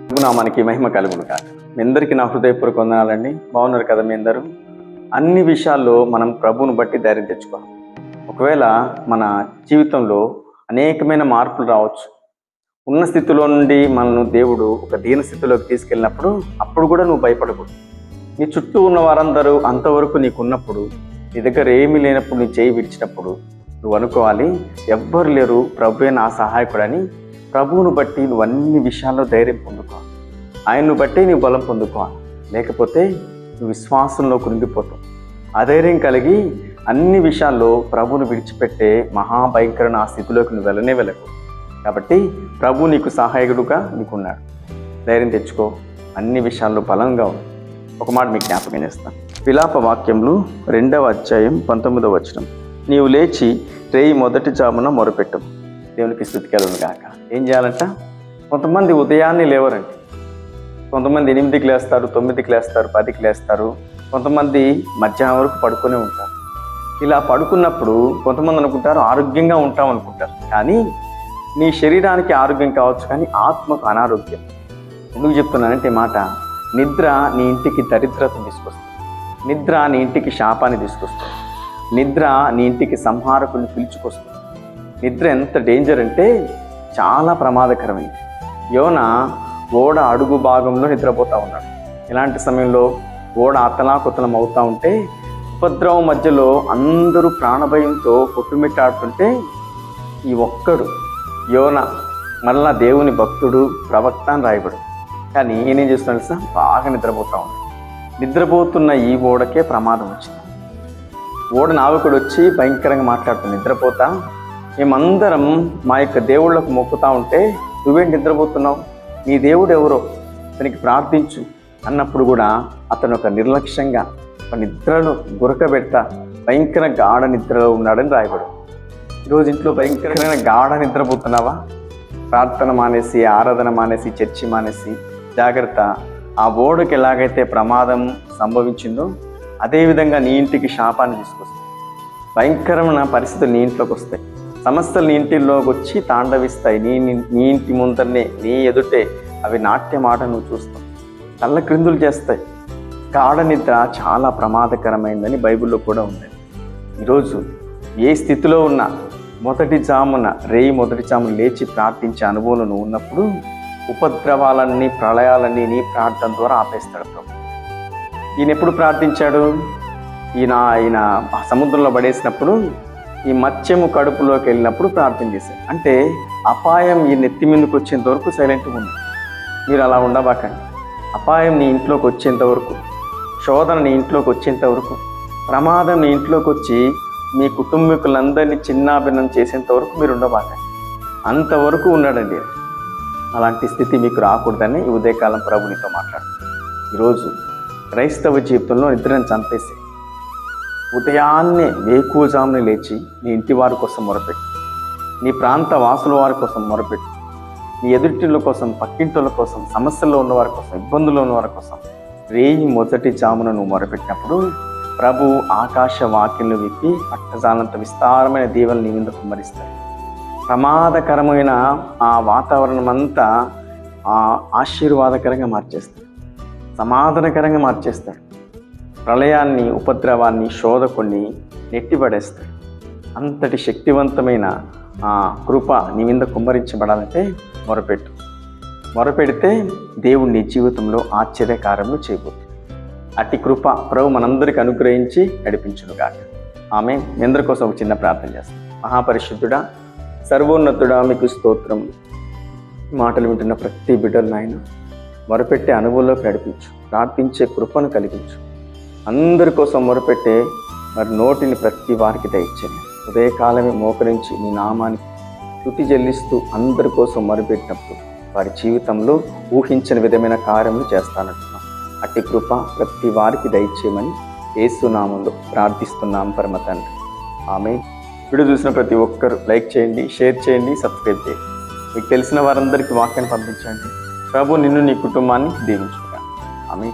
నామానికి మహిమ కలుగును కాక మీ అందరికీ నా హృదయపూర్వక వందనాలండి. బాగున్నారు కదా మీ అందరూ? అన్ని విషయాల్లో మనం ప్రభువును బట్టి ధైర్యం తెచ్చుకోవాలి. ఒకవేళ మన జీవితంలో అనేకమైన మార్పులు రావచ్చు. ఉన్న స్థితిలో నుండి మనను దేవుడు ఒక దీన స్థితిలోకి తీసుకెళ్ళినప్పుడు అప్పుడు కూడా నువ్వు భయపడకూడదు. నీ చుట్టూ ఉన్న వారందరూ అంతవరకు నీకున్నప్పుడు నీ దగ్గర ఏమీ లేనప్పుడు నీ చేయి విడిచినప్పుడు నువ్వు అనుకోవాలి ఎవ్వరు లేరు ప్రభువే నా సహాయకుడని ప్రభువును బట్టి నువ్వు అన్ని విషయాల్లో ధైర్యం పొందుకో. ఆయన్ను బట్టి నీ బలం పొందుకో. లేకపోతే నువ్వు విశ్వాసంలో కృంగిపోతావు. అధైర్యం కలిగి అన్ని విషయాల్లో ప్రభువును విడిచిపెట్టే మహాభయంకరమైన ఆ స్థితిలోకి నువ్వు వెళ్ళనే వెళ్ళకు. కాబట్టి ప్రభు నీకు సహాయకుడుగా నీకున్నాడు. ధైర్యం తెచ్చుకో. అన్ని విషయాల్లో బలంగా ఉంది ఒక మాట మీకు జ్ఞాపకం చేస్తాను విలాప వాక్యములు రెండవ అధ్యాయం పంతొమ్మిదవ వచనం. నీవు లేచి రేయి మొదటి జామున మొరపెట్టము దేవునికి స్థుతి కలను కాక. ఏం చేయాలంట? కొంతమంది ఉదయాన్నే లేవరండి. కొంతమంది ఎనిమిదికి లేస్తారు తొమ్మిదికి లేస్తారు పదికి లేస్తారు. కొంతమంది మధ్యాహ్నం వరకు పడుకునే ఉంటారు. ఇలా పడుకున్నప్పుడు కొంతమంది అనుకుంటారు ఆరోగ్యంగా ఉంటాం అనుకుంటారు. కానీ నీ శరీరానికి ఆరోగ్యం కావచ్చు కానీ ఆత్మకు అనారోగ్యం. ఎందుకు చెప్తున్నానంటే మాట నిద్ర నీ ఇంటికి దరిద్రత తీసుకొస్తుంది. నిద్ర నీ ఇంటికి శాపాన్ని తీసుకొస్తుంది. నిద్ర నీ ఇంటికి సంహారకుని పిలుచుకొస్తుంది. నిద్ర ఎంత డేంజర్ అంటే చాలా ప్రమాదకరమైంది. యోన ఓడ అడుగు భాగంలో నిద్రపోతూ ఉన్నాడు. ఇలాంటి సమయంలో ఓడ అతలాకుతలం అవుతూ ఉంటే ఉపద్రవం మధ్యలో అందరూ ప్రాణభయంతో కొట్టుమిట్టాడుతుంటే ఈ ఒక్కడు యోన మళ్ళా దేవుని భక్తుడు ప్రవక్త అని రాయబడు. కానీ ఈయనేం చేస్తున్నాడు సార్ బాగా నిద్రపోతా ఉన్నాడు. నిద్రపోతున్న ఈ ఓడకే ప్రమాదం వచ్చింది. ఓడ నావికుడు వచ్చి భయంకరంగా మాట్లాడుతుంది నిద్రపోతా? మేమందరం మా యొక్క దేవుళ్ళకు మొక్కుతా ఉంటే నువ్వేం నిద్రపోతున్నావు? నీ దేవుడు ఎవరో? అతనికి ప్రార్థించు. అన్నప్పుడు కూడా అతను ఒక నిర్లక్ష్యంగా ఒక నిద్రను గురకబెడతా భయంకర గాఢ నిద్రలో ఉన్నాడని రాయబడు. ఈరోజు ఇంట్లో భయంకరమైన గాఢ నిద్రపోతున్నావా? ప్రార్థన మానేసి ఆరాధన మానేసి చర్చి మానేసి జాగ్రత్త. ఆ ఓడుకి ఎలాగైతే ప్రమాదం సంభవించిందో అదేవిధంగా నీ ఇంటికి శాపాన్ని తీసుకొస్తాయి భయంకరమైన పరిస్థితులు నీ ఇంట్లోకి వస్తాయి. సమస్యలు నీ ఇంటిలోకి వచ్చి తాండవిస్తాయి. నీ నీ ఇంటి ముందరనే నీ ఎదుటే అవి నాట్యమాట నువ్వు చూస్తావు. కళ్ళ క్రిందులు చేస్తాయి. గాఢ నిద్ర చాలా ప్రమాదకరమైందని బైబిల్లో కూడా ఉంది. ఈరోజు ఏ స్థితిలో ఉన్నా మొదటి జామున రేయి మొదటి జామున లేచి ప్రార్థించే అనుభవం నువ్వు ఉన్నప్పుడు ఉపద్రవాలన్నీ ప్రళయాలన్నీ నీ ప్రార్థన ద్వారా ఆపేస్తాడు ప్రభు. ఈయన ఎప్పుడు ప్రార్థించాడు? ఈయన ఆయన సముద్రంలో పడేసినప్పుడు ఈ మత్స్యము కడుపులోకి వెళ్ళినప్పుడు ప్రార్థన చేశాడు అంటే అపాయం ఈ నెత్తి మీదకి వచ్చేంత వరకు సైలెంట్గా ఉంది. మీరు అలా ఉండబాకండి. అపాయం నీ ఇంట్లోకి వచ్చేంత వరకు శోధన నీ ఇంట్లోకి వచ్చేంత వరకు ప్రమాదం నీ ఇంట్లోకి వచ్చి మీ కుటుంబీకులందరినీ చిన్నాభిన్నం చేసేంత వరకు మీరు ఉండబాకండి. అంతవరకు ఉన్నాడండి. అలాంటి స్థితి మీకు రాకూడదని ఈ ఉదయకాలం ప్రభు నీతో మాట్లాడు ఈరోజు క్రైస్తవ జీవితంలో నిద్రను చంపేసి ఉదయాన్నే వేకువజాముని లేచి నీ ఇంటి వారి కోసం మొరపెట్టు. నీ ప్రాంత వాసుల వారి కోసం మొరపెట్టు. నీ ఎదుటిల కోసం పక్కింటుల కోసం సమస్యల్లో ఉన్నవారి కోసం ఇబ్బందుల్లో ఉన్న వారి కోసం రేయి మొదటి జామున నువ్వు మొరపెట్టినప్పుడు ప్రభు ఆకాశ వాక్యలు విప్పి పట్టజాలంత విస్తారమైన దీవెలు నీ మీద కుమ్మరిస్తాయి. ప్రమాదకరమైన ఆ వాతావరణం అంతా ఆ ఆశీర్వాదకరంగా మార్చేస్తాడు సమాధానకరంగా మార్చేస్తాడు ప్రళయాన్ని ఉపద్రవాన్ని శోధకుణ్ణి నెట్టిపడేస్తాడు. అంతటి శక్తివంతమైన ఆ కృప నీ మీద కుమ్మరించబడాలంటే మొరపెట్టు. మొరపెడితే దేవుడు నీ జీవితంలో ఆశ్చర్యకార్యములు చేయబోతుంది. అట్టి కృప ప్రభు మనందరికి అనుగ్రహించి నడిపించునుగాక. ఆమె మీ అందరి కోసం ఒక చిన్న ప్రార్థన చేస్తాం. మహాపరిశుద్ధుడా సర్వోన్నతుడా మీకు స్తోత్రం. మాటలు వింటున్న ప్రతి బిడ్డలు నాయన మొరపెట్టే అనుభవంలోకి నడిపించు. ప్రార్థించే కృపను కలిగించు. అందరి కోసం మొరపెట్టే మరి నోటిని ప్రతి వారికి దయచ్చని ఉదయకాలమే మోకరించి నీ నామానికి స్థుతి చెల్లిస్తూ అందరి కోసం మొరపెట్టినప్పుడు వారి జీవితంలో ఊహించని విధమైన కార్యములు చేస్తానంటున్నాం. అట్టి కృప ప్రతి వారికి దయచేయమని ఏసునామంలో ప్రార్థిస్తున్నాం పరమ తండ్రి. ఆమె వీడియో చూసిన ప్రతి ఒక్కరు లైక్ చేయండి షేర్ చేయండి సబ్స్క్రైబ్ చేయండి. మీకు తెలిసిన వారందరికీ వాక్యాన్ని పంపించండి. ప్రభు నిన్ను నీ కుటుంబాన్ని దీవించుగా ఆమె